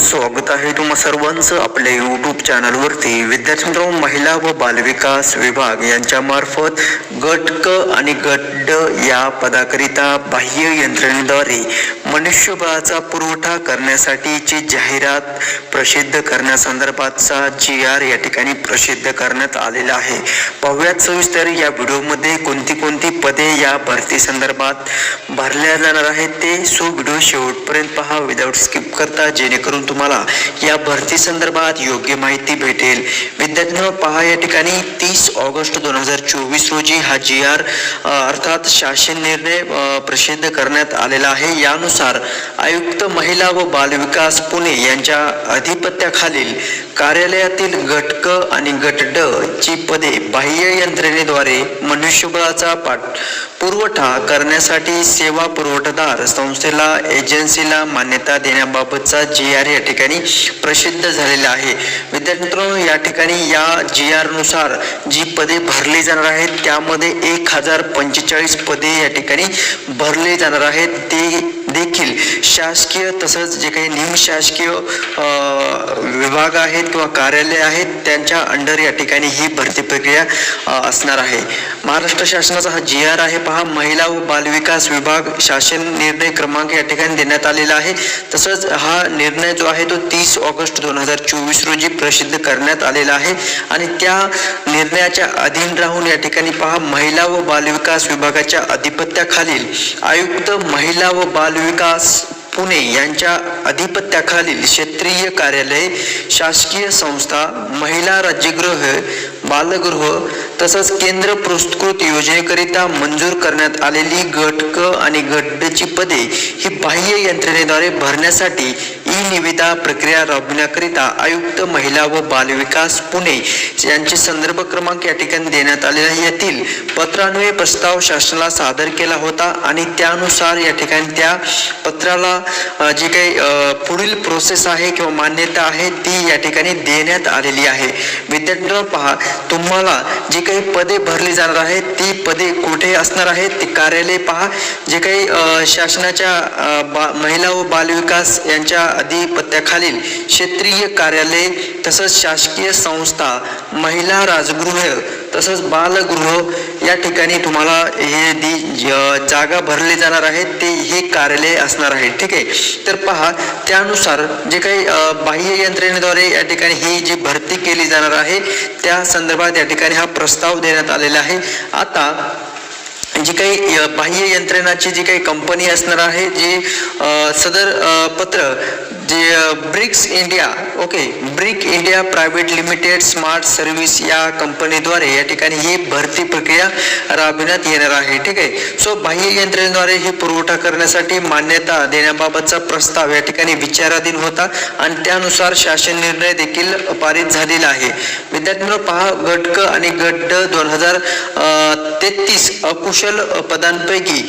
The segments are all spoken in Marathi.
स्वागत आहे तुम्हा सर्वांचं आपल्या यूट्यूब चॅनलवरती विद्यार्थी मित्रांनो महिला व बालविकास विभाग यांच्या मार्फत गट क आणि गट ड या पदाकरिता बाह्य यंत्रणेद्वारे मनुष्यबळाचा पुरवठा करण्यासाठीची जाहिरात प्रसिद्ध करण्यासंदर्भातचा जी आर या ठिकाणी प्रसिद्ध करण्यात आलेला आहे. पाहुयात सविस्तर या व्हिडिओमध्ये कोणती कोणती पदे या भरती संदर्भात भरल्या जाणार आहेत ते. सो व्हिडिओ शेवटपर्यंत पहा. विदाऊट स्किप करता जेणेकरून तुम्हाला या भरती संदर्भात योग्य माहिती भेटेल. विद्यार्थ्यांना पहा या ठिकाणी तीस ऑगस्ट दोन हजार चोवीस रोजी हा जी आर अर्थात शासन निर्णय प्रसिद्ध करण्यात आलेला आहे. यानुसार आयुक्त महिला व बालविकास पुणे यांच्या अधिपत्याखालील कार्यालयातील गट क आणि गट ड ची पदे बाह्य यंत्रणेद्वारे मनुष्यबळाचा पाठ पुरवठा करण्यासाठी सेवा पुरवठादार संस्थेला एजन्सीला मान्यता देण्याबाबतचा जी आर या ठिकाणी प्रसिद्ध झालेला आहे. विद्यार्थी मित्रांनो या ठिकाणी या जी आरनुसार जी पदे भरली जाणार आहेत त्यामध्ये एक हजार पंचेचाळीस पदे या ठिकाणी भरले जाणार आहेत. ते देखील शासकीय तसंच जे काही निमशासकीय विभाग आहेत किंवा कार्यालय आहेत त्यांच्या अंडर या ठिकाणी ही भरती प्रक्रिया असणार आहे. महाराष्ट्र शासनाचा हा जी आर आहे पहा. महिला व बालविकास विभाग शासन निर्णय क्रमांक या ठिकाणी देण्यात आलेला आहे. तसंच हा निर्णय जो आहे तो तीस ऑगस्ट दोन हजार चोवीस रोजी प्रसिद्ध करण्यात आलेला आहे. आणि त्या निर्णयाच्या अधीन राहून या ठिकाणी पहा. महिला व बालविकास विभागाच्या अधिपत्याखालील आयुक्त महिला व विकास पुणे यांच्या अधिपत्याखालील क्षेत्रीय कार्यालय शासकीय संस्था महिला राज्यगृह बालगृह तसंच केंद्र पुरस्कृत योजनेकरिता मंजूर करण्यात आलेली गट क आणि गट पदे ही बाह्य यंत्रणेद्वारे भरण्यासाठी ई निविदा प्रक्रिया राबविण्याकरिता आयुक्त महिला व बालविकास पुणे यांचे संदर्भ क्रमांक या ठिकाणी देण्यात आलेला आहे. यातील पत्रान्वये प्रस्ताव शासनाला सादर केला होता आणि त्यानुसार या ठिकाणी त्या पत्राला जे जी काही पुढील प्रोसेस आहे किंवा मान्यता आहे ती या ठिकाणी देण्यात आलेली आहे. विद्यार्थ्यांना पहा तुम्हाला जी काही पदे भरली जाणार आहेत ती पदे कुठे असणार आहेत ती कार्यालय पहा. जे काही शासनाच्या बा महिला व बालविकास यांच्या अधिपत्याखालील क्षेत्रीय कार्यालय तसंच शासकीय संस्था महिला राजगृह तसंच बालगृह या ठिकाणी तुम्हाला हे जी जागा भरले जाणार आहेत ते हे कार्यालय असणार आहे. ठीक आहे? तर पहा त्यानुसार जे काही बाह्य यंत्रणेद्वारे या ठिकाणी ही जी भरती केली जाणार आहे त्या संदर्भात या ठिकाणी हा प्रस्ताव देण्यात आलेला आहे. आता जी काही बाह्य यंत्रणाची जी काही कंपनी असणार आहे जी सदर पत्र जे Bricks India okay Brick India private limited smart service या कंपनीद्वारे या ठिकाणी ही भरती प्रक्रिया राबविण्यात येणार आहे ठीक आहे? सो बाह्य यंत्रणेद्वारे ही पुरवठा करण्यासाठी मान्यता देण्याबाबतचा प्रस्ताव या ठिकाणी विचाराधीन होता आणि त्यानुसार शासन निर्णय देखील पारित झालेला आहे. विद्यार्थ्यांनो पहा गटक आणि गट दोन हजार तेहतीस अकुशल पदांपैकी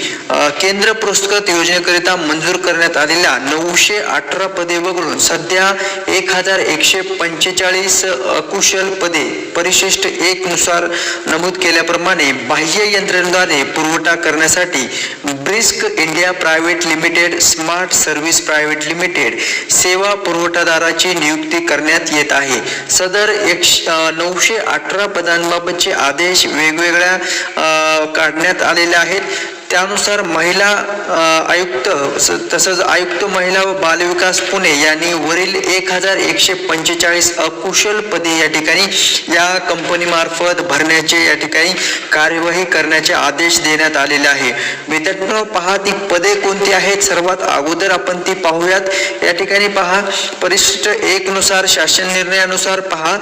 केंद्र पुरस्कृत योजनेकरिता मंजूर करण्यात आलेल्या नऊशे अठरा पद वगळून सध्या एक हजार एकशे पंचेचाळीस अकुशल पदे परिशिष्ट एक नुसार नमूद केल्याप्रमाणे बाह्य यंत्रणेद्वारे पुरवठा करण्यासाठी Brisk India private limited smart service private limited सेवा पुरवठादाराची नियुक्ती करण्यात येत आहे. सदर एक नऊशे अठरा पदांबाबतचे आदेश वेगवेगळ्या काढण्यात आलेले आहेत. त्यानुसार महिला आयुक्त तसंच आयुक्त महिला व बालविकास पुणे यांनी वरील एक हजार एकशे पंचेचाळीस अकुशल पदे या ठिकाणी या कंपनीमार्फत भरण्याचे या ठिकाणी कार्यवाही करण्याचे आदेश देण्यात आलेले आहे. विद्यार्थ्यांनो पहा ती पदे कोणती आहेत? सर्वात अगोदर आपण ती पाहूयात. या ठिकाणी पहा परिशिष्ट एक नुसार शासन निर्णयानुसार पहा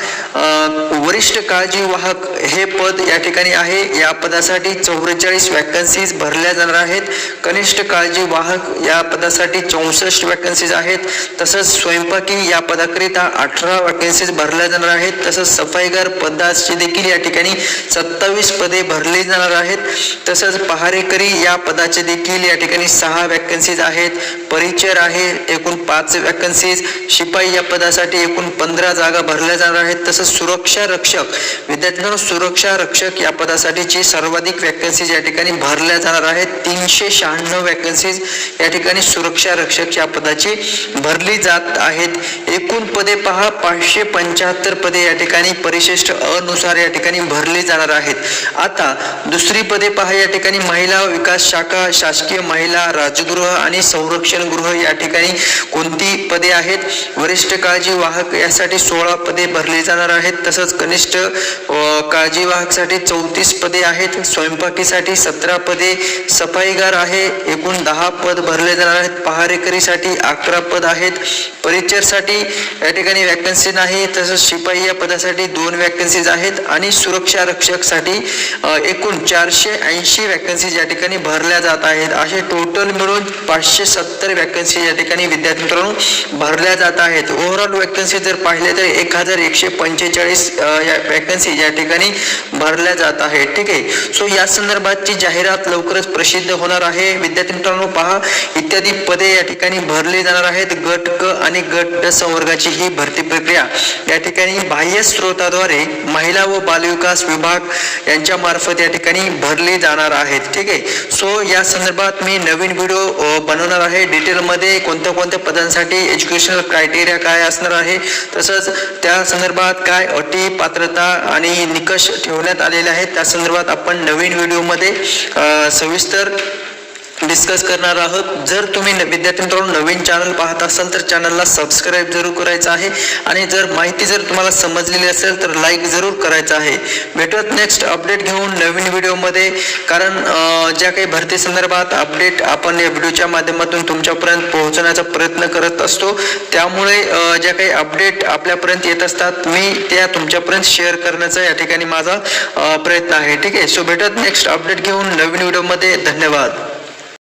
वरिष्ठ काळजी वाहक हे पद या ठिकाणी आहे. या पदासाठी चौवेचाळीस वॅकन्सीज भरल्या जाणार आहेत. कनिष्ठ काळजी वाहक या पदासाठी चौसष्ट वॅकन्सीज आहेत. तसंच स्वयंपाकी या पदाकरिता अठरा वॅकन्सीज भरल्या जाणार आहेत. तसंच सफाईगार पदाची देखील या ठिकाणी सत्तावीस पदे भरली जाणार आहेत. तसंच पहारेकरी या पदाचे देखील या ठिकाणी सहा वॅकन्सीज आहेत. परिचर आहे एकूण पाच वॅकन्सीज शिपाई या पदासाठी एकूण पंधरा जागा भरल्या जाणार आहेत. तसंच सुरक्षा रक्षक विद्यार्थ्यांना सुरक्षा रक्षक या पदासाठीची सर्वाधिक वॅकन्सीज या ठिकाणी भरल्या जाणार आहेत. तीनशे शहाण्णव वॅकन्सीज या ठिकाणी सुरक्षा रक्षक या पदाची भरली जात आहेत. एकूण पदे पहा पाचशे पंच्याहत्तर पदे या ठिकाणी परिशिष्ट अनुसार या ठिकाणी भरली जाणार आहेत. आता दुसरी पदे पहा या ठिकाणी महिला विकास शाखा शासकीय महिला राजगृह आणि संरक्षण गृह या ठिकाणी कोणती पदे आहेत? वरिष्ठ काळजी वाहक यासाठी सोळा पदे भरली जाणार आहेत. तसंच कनिष्ठ अ, काळजी वाहकसाठी चौतीस पदे आहेत. स्वयंपाकीसाठी सतरा पदे सफाईगार आहे. एकूण दहा पद भरले जाणार आहेत. पहारेकरीसाठी अकरा पद आहेत. परिचरसाठी या ठिकाणी वॅकन्सी नाही. तसंच शिपाई या पदासाठी दोन वॅकन्सीज आहेत. आणि सुरक्षा रक्षकसाठी एकूण चारशे ऐंशी वॅकन्सीज या ठिकाणी भरल्या जात आहेत. असे टोटल मिळून पाचशे सत्तर वॅकन्सी या ठिकाणी विद्यार्थी मित्रांनो भरल्या जात आहेत. ओव्हरऑल वॅकन्सी जर पाहिले तर एक हजार एकशे पंचेचाळीस या वॅकन्सी या ठिकाणी भरल्या जात आहेत. ठीक आहे. सो या संदर्भातची जाहिरात लवकरच प्रसिद्ध होणार आहे. विद्यार्थी मित्रांनो पहा इत्यादी पदे या ठिकाणी भरली जाणार आहेत. गट क आणि गट संवर्गाची ही भरती प्रक्रिया. या ठिकाणी बाह्य स्रोताद्वारे महिला व बालविकास विभाग यांच्या मार्फत या ठिकाणी भरली जाणार आहेत. ठीक आहे? सो या संदर्भात मी नवीन व्हिडिओ बनवणार आहे. डिटेलमध्ये कोणत्या कोणत्या पदांसाठी एज्युकेशनल क्रायटेरिया काय असणार आहे? तसंच त्या संदर्भात काय अटी पात्रता आणि निकष ठेवण्यात आलेले आहेत? त्या संदर्भात आपण नवीन व्हिडिओमध्ये अ, ሚኒስትር डिस्कस करणार आहोत. जर तुम्ही विद्यार्थी मित्रांनो नवीन चॅनल पाहत असाल तर चॅनलला सबस्क्राईब जरूर करायचं आहे. आणि जर माहिती जर तुम्हाला समजलेली असेल तर लाईक जरूर करायचं आहे. भेटत नेक्स्ट अपडेट घेऊन नवीन व्हिडिओमध्ये कारण ज्या काही भरती संदर्भात अपडेट आपण या व्हिडिओच्या माध्यमातून तुमच्यापर्यंत पोहोचवण्याचा प्रयत्न करत असतो त्यामुळे ज्या काही अपडेट आपल्यापर्यंत येत असतात मी त्या तुमच्यापर्यंत शेअर करण्याचा या ठिकाणी माझा प्रयत्न आहे. ठीक आहे? सो भेटत नेक्स्ट अपडेट घेऊन नवीन व्हिडिओमध्ये धन्यवाद.